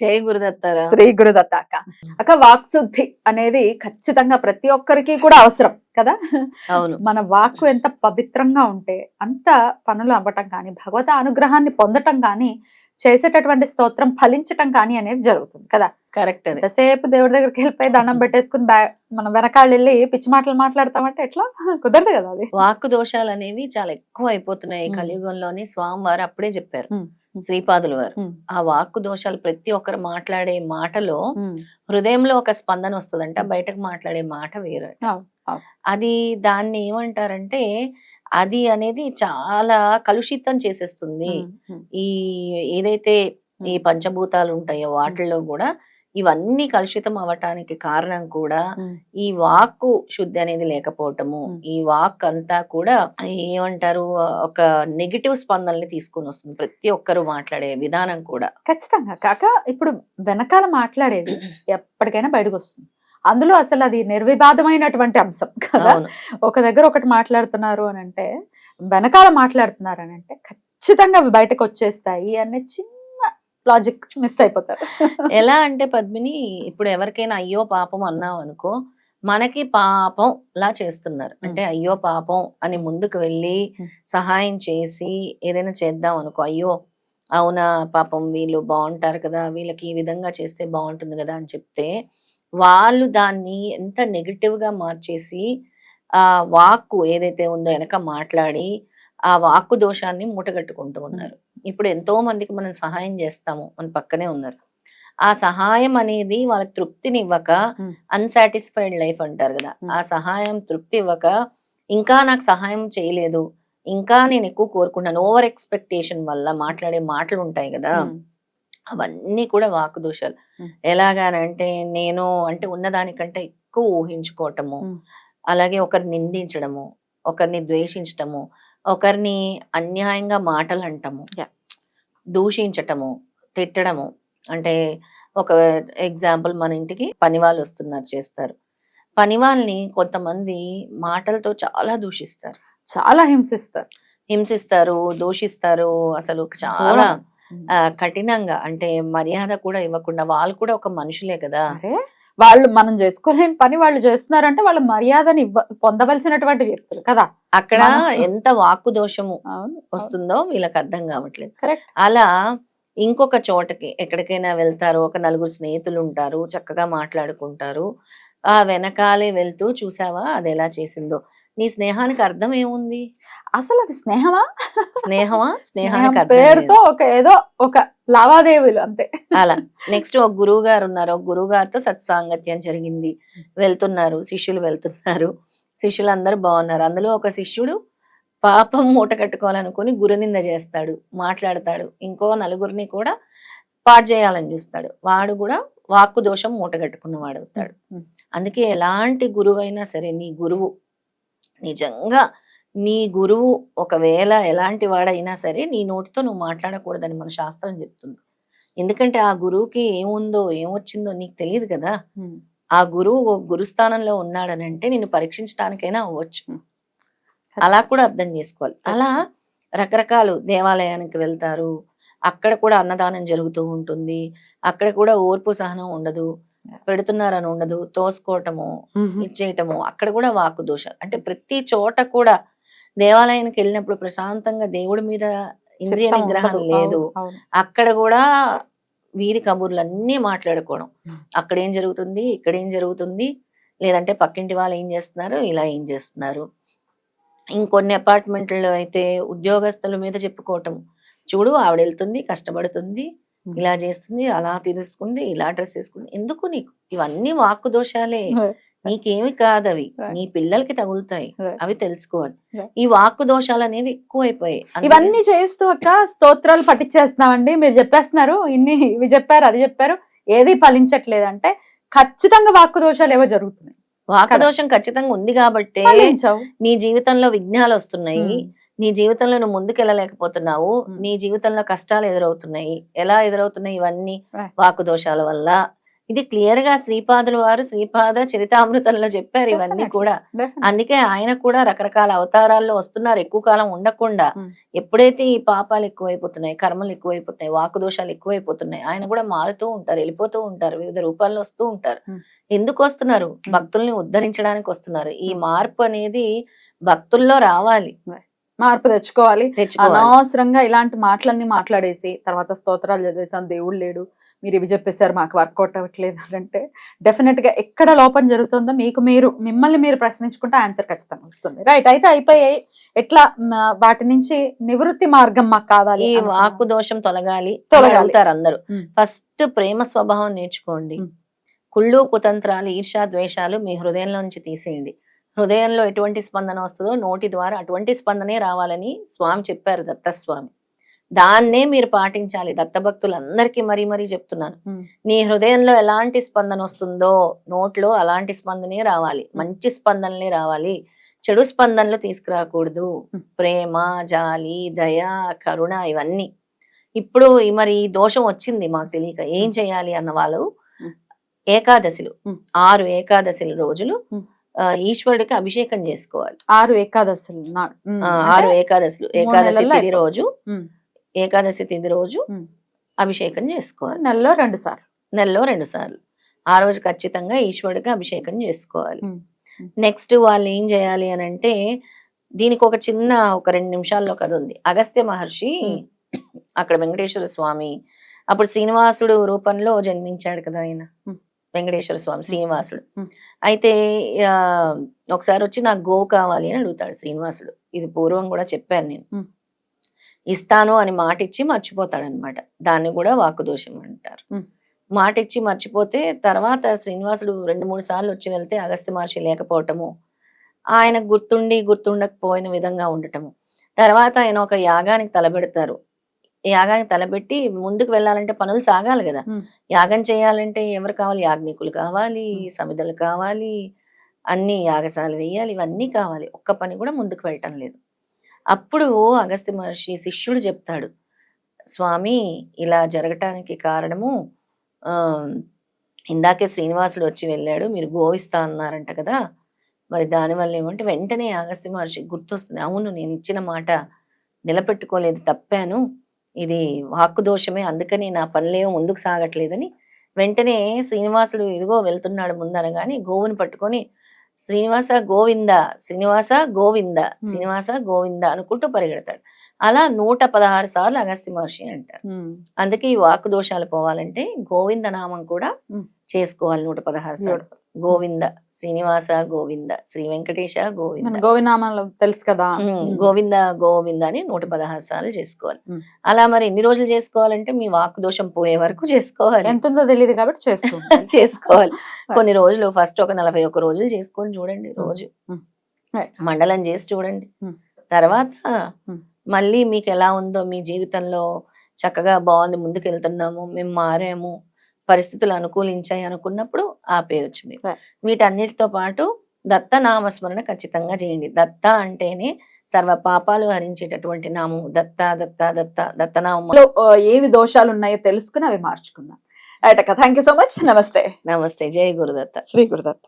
జై గురుదత్తారా. శ్రీ గురుదత్త అక్క అక్క వాక్శుద్ధి అనేది ఖచ్చితంగా ప్రతి ఒక్కరికి కూడా అవసరం కదా? అవును. మన వాక్కు ఎంత పవిత్రంగా ఉంటే అంత పనులు అవ్వటం కానీ భగవత అనుగ్రహాన్ని పొందటం కానీ చేసేటటువంటి స్తోత్రం ఫలించటం కానీ అనేది జరుగుతుంది కదా? కరెక్ట్ ఎంతసేపు దేవుడి దగ్గరికి వెళ్ళిపోయి దండం పెట్టేసుకుని మనం వెనకాళ్ళు వెళ్ళి పిచ్చి మాటలు మాట్లాడతామంటే ఎట్లా? కుదరదు కదా అది. వాక్కు దోషాలు అనేవి చాలా ఎక్కువ అయిపోతున్నాయి. కలియుగంలోని స్వామివారు అప్పుడే చెప్పారు. శ్రీపాదుల వారు. ఆ వాక్కు దోషాలు ప్రతి ఒక్కరు మాట్లాడే మాటలో హృదయంలో ఒక స్పందన వస్తుందంట. బయటకు మాట్లాడే మాట వేరే. అది. దాన్ని ఏమంటారంటే అది అనేది చాలా కలుషితం చేసేస్తుంది. ఈ ఏదైతే ఈ పంచభూతాలు ఉంటాయో వాటిల్లో కూడా ఇవన్నీ కలుషితం అవ్వటానికి కారణం కూడా. ఈ వాక్కు శుద్ధి అనేది లేకపోవటము. ఈ వాక్ అంతా కూడా ఏమంటారు ఒక నెగిటివ్ స్పందనని తీసుకొని వస్తుంది ప్రతి ఒక్కరు మాట్లాడే విధానం కూడా. ఖచ్చితంగా. కాక ఇప్పుడు వెనకాల మాట్లాడేది ఎప్పటికైనా బయటకు వస్తుంది. అందులో అసలు అది నిర్వివాదమైనటువంటి అంశం కదా. ఒక దగ్గర ఒకటి మాట్లాడుతున్నారు అని అంటే వెనకాల మాట్లాడుతున్నారు అని అంటే ఖచ్చితంగా అవి బయటకు వచ్చేస్తాయి అనే చిన్న లాజిక్ మిస్ అయిపోతారు. ఎలా అంటే పద్మిని ఇప్పుడు ఎవరికైనా అయ్యో పాపం అన్నావు అనుకో మనకి పాపం లా చేస్తున్నారు. అంటే అయ్యో పాపం అని ముందుకు వెళ్ళి. సహాయం చేసి ఏదైనా చేద్దాం అనుకో అయ్యో అవునా పాపం వీళ్ళు బాగుంటారు కదా వీళ్ళకి ఈ విధంగా చేస్తే బాగుంటుంది కదా అని చెప్తే వాళ్ళు దాన్ని ఎంత నెగిటివ్గా మార్చేసి ఆ వాక్కు ఏదైతే ఉందో వెనక మాట్లాడి ఆ వాక్కు దోషాన్ని మూటగట్టుకుంటూ ఉన్నారు. ఇప్పుడు ఎంతో మందికి మనం సహాయం చేస్తాము మన పక్కనే ఉన్నారు ఆ సహాయం అనేది వాళ్ళకి తృప్తిని ఇవ్వక. అన్సాటిస్ఫైడ్ లైఫ్ అంటారు కదా. ఆ సహాయం తృప్తి ఇవ్వక ఇంకా నాకు సహాయం చేయలేదు ఇంకా నేను ఎక్కువ కోరుకున్నాను ఓవర్ ఎక్స్పెక్టేషన్ వల్ల మాట్లాడే మాటలు ఉంటాయి కదా అవన్నీ కూడా వాకు దోషాలు మ్. ఎలాగానంటే నేను అంటే ఉన్నదానికంటే ఎక్కువ ఊహించుకోవటము. అలాగే ఒకరిని నిందించడము ఒకరిని ద్వేషించటము ఒకరిని అన్యాయంగా మాటలు అంటము. దూషించటము తిట్టడము. అంటే ఒక ఎగ్జాంపుల్ మన ఇంటికి పని వాళ్ళు వస్తున్నారు చేస్తారు. పని వాళ్ళని కొంతమంది మాటలతో చాలా దూషిస్తారు. చాలా హింసిస్తారు. హింసిస్తారు దూషిస్తారు. అసలు చాలా కఠినంగా. అంటే మర్యాద కూడా ఇవ్వకుండా వాళ్ళు కూడా ఒక మనుషులే కదా. వాళ్ళు మనం చేసుకోలేని పని వాళ్ళు చేస్తున్నారంటే వాళ్ళ మర్యాదని పొందవలసినటువంటి వ్యక్తులు కదా. అక్కడ ఎంత వాక్కు దోషము వస్తుందో వీళ్ళకి అర్థం కావట్లేదు. కరెక్ట్. అలా ఇంకొక చోటకి ఎక్కడికైనా వెళ్తారు ఒక నలుగురు స్నేహితులు ఉంటారు చక్కగా మాట్లాడుకుంటారు ఆ వెనకాలే వెళ్తూ చూసావా అది ఎలా చేసిందో. నీ స్నేహానికి అర్థం ఏముంది? అసలు అది స్నేహమా? స్నేహమా స్నేహం స్నేహానికి పేరుతో. ఒక ఏదో ఒక లావాదేవీలు అంతే. అలా. నెక్స్ట్ ఒక గురువు గారు ఉన్నారు. ఒక గురువు గారితో సత్సాంగత్యం జరిగింది. వెళ్తున్నారు. శిష్యులు వెళ్తున్నారు. శిష్యులందరూ బాగున్నారు. అందులో ఒక శిష్యుడు పాపం మూట కట్టుకోవాలనుకుని గురునింద చేస్తాడు. మాట్లాడతాడు. ఇంకో నలుగురిని కూడా పాడు చేయాలని చూస్తాడు. వాడు కూడా వాక్కు దోషం మూట కట్టుకున్నవాడు అవుతాడు అందుకే ఎలాంటి గురువు అయినా సరే నీ గురువు నిజంగా నీ గురువు ఒకవేళ ఎలాంటి వాడైనా సరే నీ నోటితో నువ్వు మాట్లాడకూడదని మన శాస్త్రం చెప్తుంది. ఎందుకంటే ఆ గురువుకి ఏముందో ఏమొచ్చిందో నీకు తెలియదు కదా. ఆ గురువు గురుస్థానంలో ఉన్నాడని అంటే నిన్ను పరీక్షించడానికైనా అవ్వచ్చు. అలా కూడా అర్థం చేసుకోవాలి. అలా రకరకాలు దేవాలయానికి వెళ్తారు. అక్కడ కూడా అన్నదానం జరుగుతూ ఉంటుంది. అక్కడ కూడా ఓర్పు సహనం ఉండదు. పెడుతున్నారని ఉండదు తోసుకోవటము ఇచ్చేయటము అక్కడ కూడా వాక్కు దోషాలు అంటే ప్రతి చోట కూడా దేవాలయానికి వెళ్ళినప్పుడు ప్రశాంతంగా దేవుడి మీద ఇంద్రియ నిగ్రహం. లేదు. అక్కడ కూడా వీరి కబుర్లు అన్నీ మాట్లాడుకోవడం. అక్కడ ఏం జరుగుతుంది ఇక్కడ ఏం జరుగుతుంది లేదంటే పక్కింటి వాళ్ళు ఏం చేస్తున్నారు ఇలా ఏం చేస్తున్నారు ఇంకొన్ని అపార్ట్మెంట్లో అయితే ఉద్యోగస్తుల మీద చెప్పుకోవటం చూడు ఆవిడ వెళ్తుంది కష్టపడుతుంది. ఇలా చేస్తుంది అలా తీసుకుంది ఇలా డ్రెస్ వేసుకుంది. ఎందుకు నీకు? ఇవన్నీ వాక్కు దోషాలే. నీకేమి కాదు అవి. నీ పిల్లలకి తగులుతాయి. అవి తెలుసుకోవాలి. ఈ వాక్కు దోషాలు అనేవి ఎక్కువైపోయాయి ఇవన్నీ చేస్తూ అక్క స్తోత్రాలు పట్టించేస్తున్నామండి మీరు చెప్పేస్తున్నారు ఇన్ని ఇవి చెప్పారు అది చెప్పారు. ఏది ఫలించట్లేదంటే ఖచ్చితంగా వాక్కు దోషాలు ఏవో జరుగుతున్నాయి. వాకదోషం ఖచ్చితంగా ఉంది కాబట్టి నీ జీవితంలో విఘ్నాలు వస్తున్నాయి. నీ జీవితంలో నువ్వు ముందుకెళ్ళలేకపోతున్నావు. నీ జీవితంలో కష్టాలు ఎదురవుతున్నాయి. ఎలా ఎదురవుతున్నాయి ఇవన్నీ. వాకు దోషాల వల్ల? ఇది క్లియర్గా శ్రీపాదుల వారు శ్రీపాద చరితామృతంలో చెప్పారు ఇవన్నీ. కూడా. అందుకే ఆయన కూడా రకరకాల అవతారాల్లో వస్తున్నారు. ఎక్కువ కాలం ఉండకుండా. ఎప్పుడైతే ఈ పాపాలు ఎక్కువైపోతున్నాయి కర్మలు ఎక్కువైపోతున్నాయి వాకు దోషాలు ఎక్కువైపోతున్నాయి ఆయన కూడా మారుతూ ఉంటారు వెళ్ళిపోతూ ఉంటారు వివిధ రూపాల్లో వస్తూ ఉంటారు. ఎందుకు వస్తున్నారు? భక్తుల్ని ఉద్ధరించడానికి వస్తున్నారు. ఈ మార్పు అనేది భక్తుల్లో రావాలి. మార్పు తెచ్చుకోవాలి అనవసరంగా ఇలాంటి మాటలన్నీ మాట్లాడేసి తర్వాత స్తోత్రాలు చదివేసాం దేవుడు లేడు మీరు ఇవి చెప్పేశారు మాకు వర్కౌట్ అవ్వట్లేదు అంటే డెఫినెట్గా ఎక్కడ లోపం జరుగుతుందో మీకు మీరు మిమ్మల్ని మీరు ప్రశ్నించుకుంటే ఆన్సర్ ఖచ్చితంగా వస్తుంది రైట్ అయితే అయిపోయాయి ఎట్లా వాటి నుంచి నివృత్తి మార్గం మాకు కావాలి ఈ. వాక్కు దోషం తొలగాలి తొలగాలి. అవుతారు అందరూ. ఫస్ట్ ప్రేమ స్వభావం నేర్చుకోండి. కుళ్ళు కుతంత్రాలు ఈర్షా ద్వేషాలు మీ హృదయంలో నుంచి తీసేయండి హృదయంలో ఎటువంటి స్పందన వస్తుందో నోటి ద్వారా అటువంటి స్పందనే రావాలని స్వామి చెప్పారు దత్తస్వామి. దాన్నే మీరు పాటించాలి. దత్తభక్తులందరికీ మరీ మరీ చెప్తున్నాను. నీ హృదయంలో ఎలాంటి స్పందన వస్తుందో నోట్లో అలాంటి స్పందనే రావాలి. మంచి స్పందనలే రావాలి. చెడు స్పందనలు తీసుకురాకూడదు. ప్రేమ జాలి దయ కరుణ ఇవన్నీ. ఇప్పుడు ఈ మరి దోషం వచ్చింది మాకు తెలియక ఏం చేయాలి అన్న వాళ్ళు. ఏకాదశిలు. ఆరు ఏకాదశిల రోజులు ఈశ్వరుడికి అభిషేకం చేసుకోవాలి ఆరు ఏకాదశులు ఆరు ఏకాదశులు ఏకాదశి అయిపోతుంది. రోజు. ఏకాదశి తిథి రోజు. అభిషేకం చేసుకోవాలి నెలలో రెండు సార్లు నెలలో రెండు సార్లు ఆ రోజు ఖచ్చితంగా ఈశ్వరుడికి అభిషేకం చేసుకోవాలి. నెక్స్ట్ వాళ్ళు ఏం చేయాలి అని అంటే దీనికి ఒక చిన్న ఒక రెండు నిమిషాల్లో కథ ఉంది అగస్త్య మహర్షి. అక్కడ వెంకటేశ్వర స్వామి అప్పుడు శ్రీనివాసుడు రూపంలో జన్మించాడు కదా ఆయన. వెంకటేశ్వర స్వామి శ్రీనివాసుడు. అయితే ఒకసారి వచ్చి నాకు గో కావాలి అని అడుగుతాడు శ్రీనివాసుడు. ఇది పూర్వం కూడా చెప్పాను నేను. ఇస్తాను అని మాట ఇచ్చి మర్చిపోతాడు అనమాట దాన్ని కూడా వాక్కుదోషం అంటారు. ఉమ్. మాట ఇచ్చి మర్చిపోతే తర్వాత శ్రీనివాసుడు రెండు మూడు సార్లు వచ్చి వెళ్తే అగస్త్య మహర్షి లేకపోవటము ఆయన గుర్తుండి గుర్తుండకపోయిన విధంగా ఉండటము. తర్వాత ఆయన ఒక యాగానికి తలబెడతారు. యాగానికి తలబెట్టి ముందుకు వెళ్ళాలంటే పనులు సాగాలి కదా. యాగం చేయాలంటే ఎవరు కావాలి? యాజ్ఞికులు కావాలి. సమిధలు కావాలి అన్ని యాగశాలు వేయాలి ఇవన్నీ కావాలి. ఒక్క పని కూడా ముందుకు వెళ్ళటం లేదు. అప్పుడు అగస్త్య మహర్షి శిష్యుడు చెప్తాడు స్వామి ఇలా జరగటానికి కారణము ఇందాకే శ్రీనివాసుడు వచ్చి వెళ్ళాడు మీరు గోవిస్తా అన్నారంట కదా. మరి దానివల్ల ఏమంటే వెంటనే అగస్త్య మహర్షి గుర్తొస్తుంది. అవును నేను ఇచ్చిన మాట నిలబెట్టుకోలేదు తప్పాను. ఇది వాక్కు దోషమే అందుకని నా పనులేమో ముందుకు సాగట్లేదని వెంటనే శ్రీనివాసుడు ఇదిగో వెళ్తున్నాడు ముందనగానే గోవుని పట్టుకొని శ్రీనివాస గోవింద శ్రీనివాస గోవింద శ్రీనివాస గోవింద అనుకుంటూ పరిగెడతాడు అలా నూట పదహారు సార్లు అగస్త్య మహర్షి అంటారు. అందుకే ఈ వాక్కు దోషాలు పోవాలంటే గోవింద నామం కూడా. చేసుకోవాలి నూట పదహారు సార్లు. గోవింద శ్రీనివాస గోవింద శ్రీ వెంకటేశ గోవింద గోవినామాలు తెలుసు కదా. గోవింద గోవింద అని నూట పదహారు సార్లు చేసుకోవాలి. అలా మరి ఎన్ని రోజులు చేసుకోవాలంటే మీ వాక్కు దోషం పోయే వరకు చేసుకోవాలి ఎంత ఉందో తెలియదు కాబట్టి ఉంటాను. చేసుకోవాలి కొన్ని రోజులు ఫస్ట్ ఒక నలభై ఒక్క రోజులు చేసుకొని చూడండి. రోజు. మండలం చేసి చూడండి. తర్వాత. మళ్ళీ మీకు ఎలా ఉందో మీ జీవితంలో చక్కగా బాగుంది ముందుకు వెళ్తున్నాము మేము మారాము పరిస్థితులు అనుకూలించాయి అనుకున్నప్పుడు ఆపేయచ్చు మీరు. వీటన్నిటితో పాటు దత్త నామస్మరణ ఖచ్చితంగా చేయండి. దత్త అంటేనే సర్వ పాపాలు హరించేటటువంటి నామము దత్త దత్త దత్త దత్తనామం. లో, ఆ, ఏమి దోషాలు ఉన్నాయో తెలుసుకుని అవి మార్చుకుందాం. అక్క థ్యాంక్ యూ సో మచ్ నమస్తే. నమస్తే. జయ గురుదత్త. శ్రీ గురుదత్త.